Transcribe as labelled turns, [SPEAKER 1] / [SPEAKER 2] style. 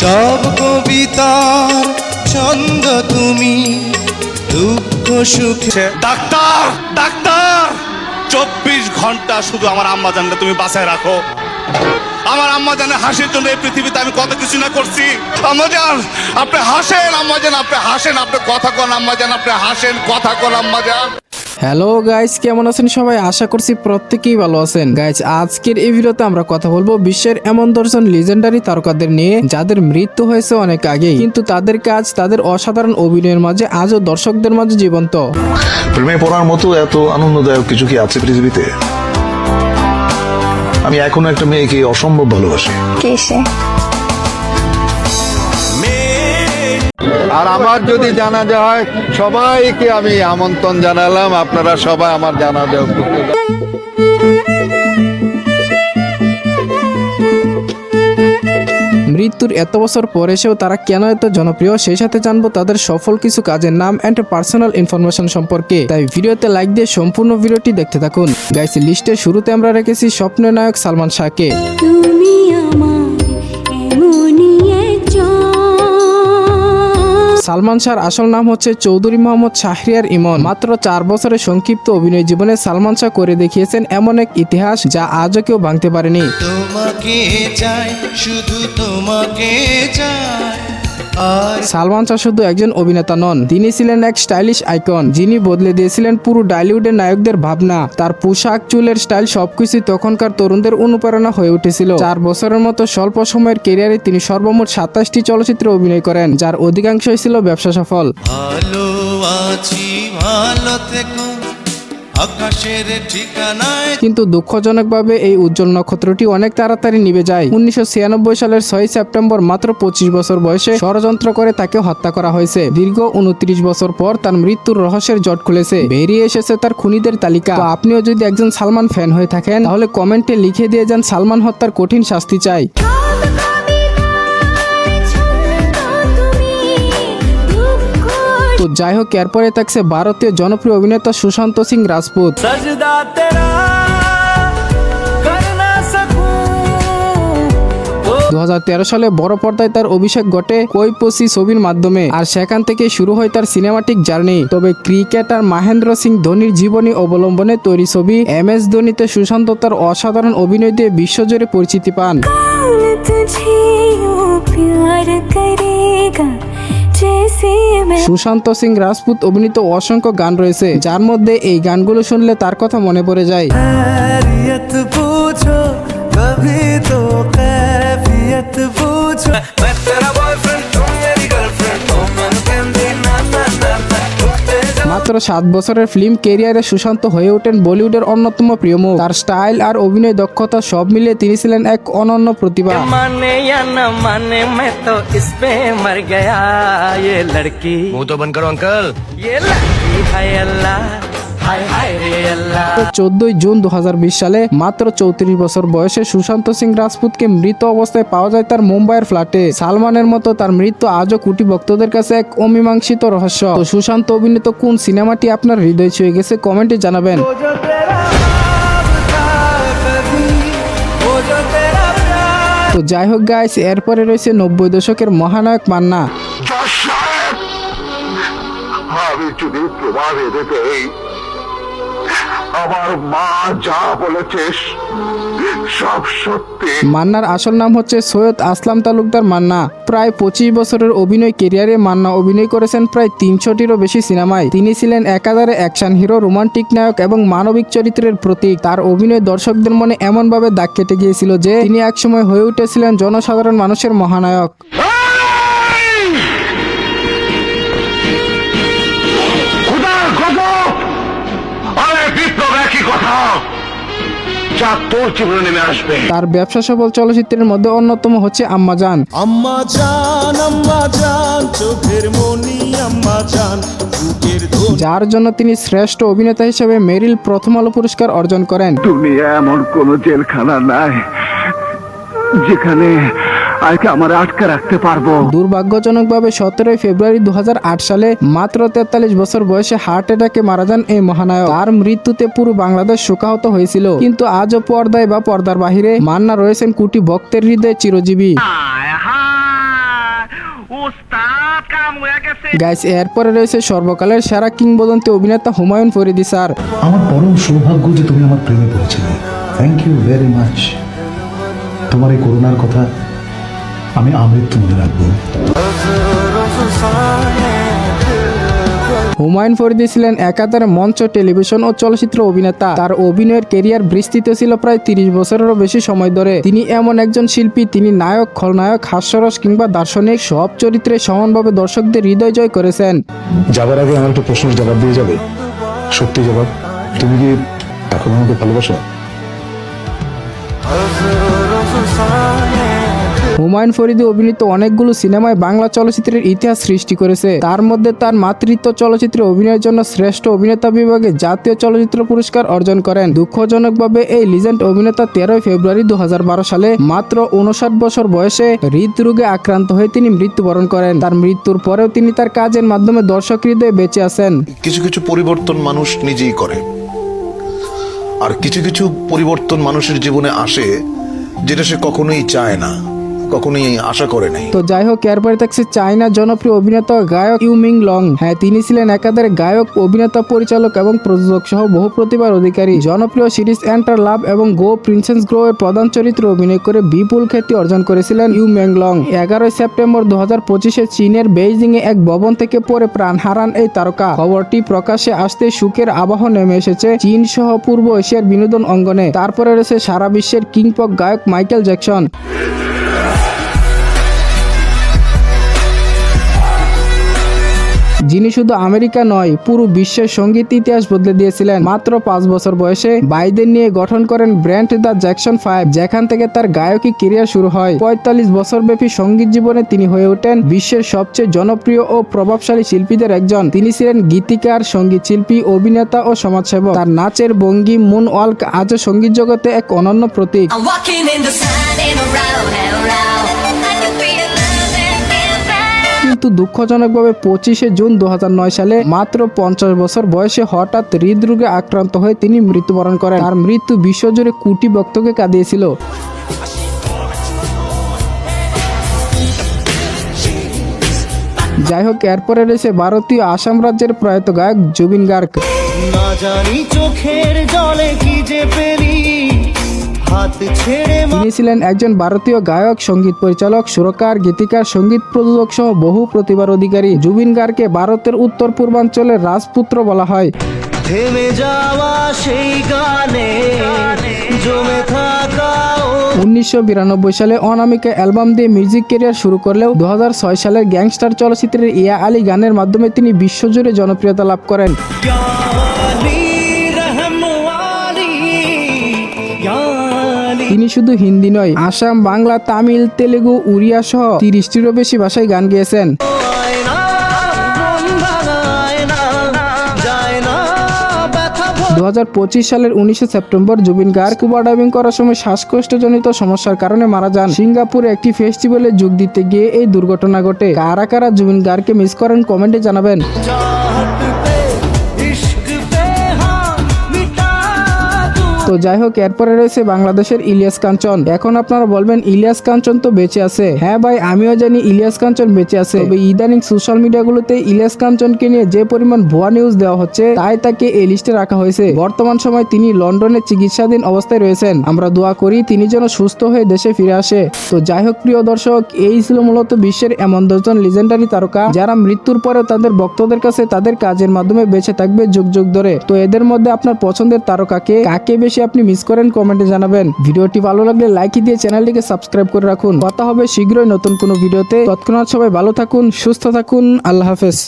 [SPEAKER 1] সব কবিতার ছন্দ তুমি, দুঃখ, সুখে।
[SPEAKER 2] Doctor doctor! চব্বিশ ঘণ্টা শুধু আমার আম্মা জানটা তুমি বাসায় রাখো। আমার আম্মা জানে হাসির জন্য এই পৃথিবীতে আমি কত কিছু না করছি। আম্মা জান, আপনি হাসেন, আম্মা জান, আপনি হাসেন, আপনি কথা কন, আম্মা জান, আপনি হাসেন, কথা কন, আম্মা জান।
[SPEAKER 3] হ্যালো গাইস কেমন আছেন সবাই? আশা করছি প্রত্যেকেই ভালো আছেন। গাইস আজকের এই ভিডিওতে আমরা কথা বলব বিশ্বের এমন দর্শন লিজেন্ডারি তারকাদের নিয়ে যাদের মৃত্যু হয়েছে অনেক আগেই। কিন্তু তাদের কাজ তাদের অসাধারণ অভিনয়ের মাঝে আজও দর্শকদের মাঝে জীবন্ত।
[SPEAKER 4] প্রেমে পড়ার মতো এত আনন্দদায়ক কিছু কি আছে পৃথিবীতে? আমি এখনও একটা মেয়েকে অসম্ভব ভালোবাসি।
[SPEAKER 5] কেসে
[SPEAKER 6] আর আমার যদি জানাজা হয় সবাইকে আমি আমন্ত্রণ জানালাম আপনারা সবাই আমার জানাজা উপস্থিত
[SPEAKER 3] মৃত্যুর এত বছর পর এসেও তারা কেন এত জনপ্রিয় সেই সাথে জানব তাদের সফল কিছু কাজের নাম অ্যান্ড পার্সোনাল ইনফরমেশন সম্পর্কে। তাই ভিডিওতে লাইক দিয়ে সম্পূর্ণ ভিডিওটি দেখতে থাকুন। গাইস লিস্টের শুরুতে আমরা রেখেছি স্বপ্নের নায়ক সালমান শাহকে।
[SPEAKER 5] তুমি
[SPEAKER 3] সালমান শাহর আসল নাম হচ্ছে চৌধুরী মোহাম্মদ শাহরিয়ার ইমন। মাত্র চার বছরের সংক্ষিপ্ত অভিনয় জীবনে সালমান শাহ করে দেখিয়েছেন এমন এক ইতিহাস যা আজও কেউ ভাঙতে পারেনি।
[SPEAKER 1] তোমাকে চাই, শুধু তোমাকে চাই।
[SPEAKER 3] সালমান শাহ শুধু একজন অভিনেতা নন তিনি ছিলেন এক স্টাইলিশ আইকন যিনি বদলে দিয়েছিলেন পুরো ডালিউডের নায়কদের ভাবনা। তার পোশাক চুলের স্টাইল সবকিছুই তখনকার তরুণদের অনুপ্রেরণা হয়ে উঠেছিল। চার বছরের মতো স্বল্প সময়ের কেরিয়ারে তিনি সর্বমোট সাতাশটি চলচ্চিত্রে অভিনয় করেন যার অধিকাংশই ছিল ব্যবসা সফল।
[SPEAKER 1] ভালো আছি ভালো থেকো
[SPEAKER 3] কিন্তু দুঃখজনকভাবে এই উজ্জ্বল নক্ষত্রটি অনেক তাড়াতাড়ি নিভে যায়। উনিশশো ছিয়ানব্বই সালের ছয় সেপ্টেম্বর মাত্র পঁচিশ বছর বয়সে ষড়যন্ত্র করে তাকে হত্যা করা হয়েছে। দীর্ঘ উনত্রিশ বছর পর তার মৃত্যুর রহস্যের জট খুলেছে। বেরিয়ে এসেছে তার খুনিদের তালিকা। আপনিও যদি একজন সালমান ফ্যান হয়ে থাকেন, তাহলে কমেন্টে লিখে দিয়ে যান সালমান হত্যার কঠিন শাস্তি চাই। তো যাই হোক এরপরে থাকছে ভারতীয় জনপ্রিয় অভিনেতা সুশান্ত সিং রাজপুত।
[SPEAKER 7] দু হাজার
[SPEAKER 3] তেরো সালে বড় পর্দায় তার অভিষেক ঘটে কৈপসি ছবির মাধ্যমে আর সেখান থেকে শুরু হয় তার সিনেমাটিক জার্নি তবে ক্রিকেটার মাহেন্দ্র সিং ধোনির জীবনী অবলম্বনে তৈরি ছবি এম এস ধোনিতে সুশান্ত তার অসাধারণ অভিনয় দিয়ে বিশ্বজুড়ে পরিচিতি পান।
[SPEAKER 5] कौन तुझे यूं प्यार करेगा जैसे मैं
[SPEAKER 3] সুশান্ত সিং রাজপুত অভিনীত অসংখ্য গান রয়েছে যার মধ্যে এই গানগুলো শুনলে তার কথা মনে পড়ে যায়
[SPEAKER 7] खैरियत पूछो कभी तो कैफियत पूछो मैं तेरा
[SPEAKER 3] মাত্র সাত বছরের ফিল্ম কেরিয়ারে সুশান্ত হয়ে ওঠেন বলিউডের অন্যতম প্রিয় মুখ তার স্টাইল আর অভিনয় দক্ষতা সব মিলিয়ে তিনি ছিলেন এক অনন্য প্রতিভা
[SPEAKER 7] माने या न माने मैं तो इस पे मर गया ये लड़की
[SPEAKER 8] मुंह तो बंद करो अंकल
[SPEAKER 7] ये लड़की हाय अल्लाह
[SPEAKER 3] চোদ্দই জুন দু হাজার বিশ সালে মাত্র চৌত্রিশ বছর বয়সে সুশান্ত সিং রাজপুতকে মৃত অবস্থায় পাওয়া যায় তার মুম্বাইয়ের ফ্ল্যাটে। সালমানের মতো তার মৃত্যু আজও কুটি ভক্তদের কাছে এক অমীমাংসিত রহস্য। সুশান্ত অভিনীত কোন সিনেমাটি আপনার হৃদয় ছুঁয়ে গেছে কমেন্টে জানাবেন। তো যাই হোক গাইস এরপরে রয়েছে নব্বই দশকের মহানায়ক মান্না।
[SPEAKER 4] আমার মা যা বলেছিস সব সত্যি।
[SPEAKER 3] মান্নার আসল নাম হচ্ছে সৈয়দ আসলাম তালুকদার মান্না। প্রায় পঁচিশ বছরের অভিনয় কেরিয়ারে মান্না অভিনয় করেছেন প্রায় তিনশোটিরও বেশি সিনেমায়। তিনি ছিলেন একাধারে অ্যাকশন হিরো, রোমান্টিক নায়ক এবং মানবিক চরিত্রের প্রতীক। তার অভিনয় দর্শকদের মনে এমনভাবে দাগ কেটে গিয়েছিল যে, তিনি একসময় হয়ে উঠেছিলেন জনসাধারণ মানুষের মহানায়ক।
[SPEAKER 4] তোর জীবনে নেমে আসবে।
[SPEAKER 3] তার ব্যবসা সফল চলচ্চিত্রের মধ্যে অন্যতম হচ্ছে আম্মাজান
[SPEAKER 1] আম্মা জান আম্মা জান চোখের মনি আম্মা জান
[SPEAKER 3] যার জন্য তিনি শ্রেষ্ঠ অভিনেতা হিসেবে মেরিল প্রথম আলো পুরস্কার অর্জন করেন।
[SPEAKER 6] তুমি এমন কোন জেলখানা নাই যেখানে আজকে আমার আটকে রাখতে পারব।
[SPEAKER 3] দুর্ভাগ্যজনকভাবে সতেরোই ফেব্রুয়ারি দুহাজার আট সালে মাত্র তেতাল্লিশ বছর বয়সে হার্ট অ্যাটাকে মারা যান এই মহানায়ক। তার মৃত্যুতে পুরো বাংলাদেশ শোকাহত হয়েছিল। কিন্তু আজও পর্দায় বা পর্দার বাহিরে মান্না রয়েছেন কোটি ভক্তের হৃদয়ে চিরজীবী। গাইস এরপরে রয়েছে সর্বকালের সেরা কিংবদন্তি অভিনেতা হুমায়ুন ফরিদি স্যার।
[SPEAKER 8] আমার পরম সৌভাগ্য যে তুমি আমার প্রেমে পড়েছিলে। থ্যাংক ইউ ভেরি মাচ তোমার এই করুণার কথা আমি আমৃত্যু মনে রাখব।
[SPEAKER 3] হুমায়ুন ফরিদি ছিলেন একাধারে মঞ্চ টেলিভিশন ও চলচ্চিত্র অভিনেতা। তার অভিনয়ের কেরিয়ার বিস্তৃত ছিল প্রায় তিরিশ বছরেরও বেশি সময় ধরে। তিনি এমন একজন শিল্পী তিনি নায়ক খলনায়ক হাস্যরস কিংবা দার্শনিক। সব চরিত্রে সমানভাবে দর্শকদের হৃদয় জয় করেছেন।
[SPEAKER 8] যাবার আগে আমার একটা প্রশ্নের জবাব দিয়ে যাবে। সত্যি জবাব? তুমি কি এখন আমাকে ভালোবাসো?
[SPEAKER 3] হুমায়ুন ফরিদি অভিনীত অনেকগুলো সিনেমায় বাংলা চলচ্চিত্রের ইতিহাস সৃষ্টি করেছে। তার মধ্যে তার মাতৃত্ব চলচ্চিত্রে অভিনয়ের জন্য শ্রেষ্ঠ অভিনেতা বিভাগে জাতীয় চলচ্চিত্র পুরস্কার অর্জন করেন। দুঃখজনকভাবে এই লিজেন্ড অভিনেতা তেরোই ফেব্রুয়ারি দু হাজার বারো সালে মাত্র উনষাট বছর বয়সে হৃদরোগে আক্রান্ত হয়ে তিনি মৃত্যুবরণ করেন। তার মৃত্যুর পরেও তিনি তার কাজের মাধ্যমে দর্শক হৃদয়ে বেঁচে আছেন।
[SPEAKER 9] কিছু কিছু পরিবর্তন মানুষ নিজেই করে। আর কিছু কিছু পরিবর্তন মানুষের জীবনে আসে যেটা সে কখনোই চায় না। কখনোই আশা করে নাই।
[SPEAKER 3] তো যাই হোক এরপরে থাকছে চায়না জনপ্রিয় অভিনেতা গায়ক ইউমিং লং। হ্যাঁ তিনি ছিলেন একাধারে গায়ক, অভিনেতা, পরিচালক এবং প্রযোজক সহ বহু প্রতিভার অধিকারী। জনপ্রিয় সিরিজ এন্টার লাভ এবং গো প্রিন্সেস গ্রো এর প্রধান চরিত্রে অভিনয় করে বিপুল খ্যাতি অর্জন করেছিলেন ইউ মেংলং এগারোই সেপ্টেম্বর দু হাজার পঁচিশে চীনের বেইজিং এ এক ভবন থেকে পরে প্রাণ হারান এই তারকা। খবরটি প্রকাশ্যে আসতে সুখের আবাহ নেমে এসেছে চীন সহ পূর্ব এশিয়ার বিনোদন অঙ্গনে। তারপরে রয়েছে সারা বিশ্বের কিংপক গায়ক মাইকেল জ্যাকসন। যিনি শুধু আমেরিকা নয়, পুরো বিশ্বের সংগীত ইতিহাস বদলে দিয়েছিলেন। মাত্র পাঁচ বছর বয়সে বাইদের নিয়ে গঠন করেন ব্র্যান্ড দ্য জ্যাকসন ফাইভ, যেখান থেকে তার গায়কী কেরিয়ার শুরু হয়। পঁয়তাল্লিশ বছর ব্যাপী সংগীত জীবনে তিনি হয়ে ওঠেন বিশ্বের সবচেয়ে জনপ্রিয় ও প্রভাবশালী শিল্পীদের একজন। তিনি ছিলেন গীতিকার সংগীত শিল্পী অভিনেতা ও সমাজসেবক। তার নাচের ভঙ্গি মুন ওয়াল্ক আজও সংগীত জগতে এক অনন্য প্রতীক। কিন্তু দুঃখজনকভাবে পঁচিশে জুন দুহাজার নয় সালে মাত্র পঞ্চাশ বছর বয়সে হঠাৎ হৃদরোগে আক্রান্ত হয়ে তিনি মৃত্যুবরণ করেন। আর মৃত্যু বিশ্বজুড়ে কুটি ভক্তকে কাঁদিয়েছিল। যাই হোক, এরপরে রয়েছে ভারতীয় আসাম রাজ্যের প্রয়াত গায়ক জুবিন গার্গ।
[SPEAKER 7] না জানি চোখের জলে কি যে পেলি।
[SPEAKER 3] তিনি ছিলেন একজন ভারতীয় গায়ক সংগীত পরিচালক সুরকার গীতিকার সংগীত প্রযোজক সহ বহু প্রতিভার অধিকারী। জুবিন গার্গকে ভারতের উত্তর পূর্বাঞ্চলের রাজপুত্র বলা হয়।
[SPEAKER 7] থেমে যাওয়া সেই গানে জমে থাকা
[SPEAKER 3] উনিশশো বিরানব্বই সালে অনামিকা অ্যালবাম দিয়ে মিউজিক ক্যারিয়ার শুরু করলেও দু হাজার ছয় সালের গ্যাংস্টার চলচ্চিত্রের ইয়া আলী গানের মাধ্যমে তিনি বিশ্বজুড়ে জনপ্রিয়তা লাভ করেন। তিনি শুধু হিন্দি নয়, আসাম, বাংলা, তামিল, তেলেগু, উড়িয়া সহ তিরিশটিরও বেশি ভাষায় গান গেয়েছেন।
[SPEAKER 7] আয়না মন ভাঙায় না যায় না ব্যথা
[SPEAKER 3] দু সালের উনিশে September Zubeen Garg scuba diving করার সময় শ্বাসকষ্টজনিত সমস্যার কারণে মারা যান। সিঙ্গাপুরে একটি ফেস্টিভ্যালে যোগ দিতে গিয়ে এই দুর্ঘটনা ঘটে। কারা কারা জুবিন গার্গকে মিস করেন কমেন্টে জানাবেন। তো যাই হোক, এরপরে রয়েছে বাংলাদেশের ইলিয়াস কাঞ্চন। এখন আপনারা বলবেন, ইলিয়াস কাঞ্চন তো বেঁচে আছে। হ্যাঁ ভাই, আমিও জানি ইলিয়াস কাঞ্চন বেঁচে আছে। তবে ইদানিং সোশ্যাল মিডিয়াগুলোতে ইলিয়াস কাঞ্চনকে নিয়ে যে পরিমাণ ভুয়া নিউজ দেওয়া হচ্ছে, তাই তাকে এই লিস্টে রাখা হয়েছে। বর্তমান সময় তিনি লন্ডনে চিকিৎসাধীন অবস্থায় রয়েছেন। আমরা দোয়া করি তিনি যেন সুস্থ হয়ে দেশে ফিরে আসে। তো যাই হোক, প্রিয় দর্শক, এই ছিল মূলত বিশ্বের এমন দশজন লিজেন্ডারি তারকা, যারা মৃত্যুর পরেও তাদের ভক্তদের কাছে তাদের কাজের মাধ্যমে বেঁচে থাকবে যুগ যুগ ধরে। তো এদের মধ্যে আপনার পছন্দের তারকাকে কাকে বেশি আপনি মিস করেন কমেন্টে জানাবেন। ভিডিওটি ভালো লাগলে লাইক দিয়ে চ্যানেলটিকে সাবস্ক্রাইব করে রাখুন। কথা হবে শীঘ্রই নতুন কোনো ভিডিওতে। তৎক্ষণাৎ সবাই ভালো থাকুন, সুস্থ থাকুন। আল্লাহ হাফেজ।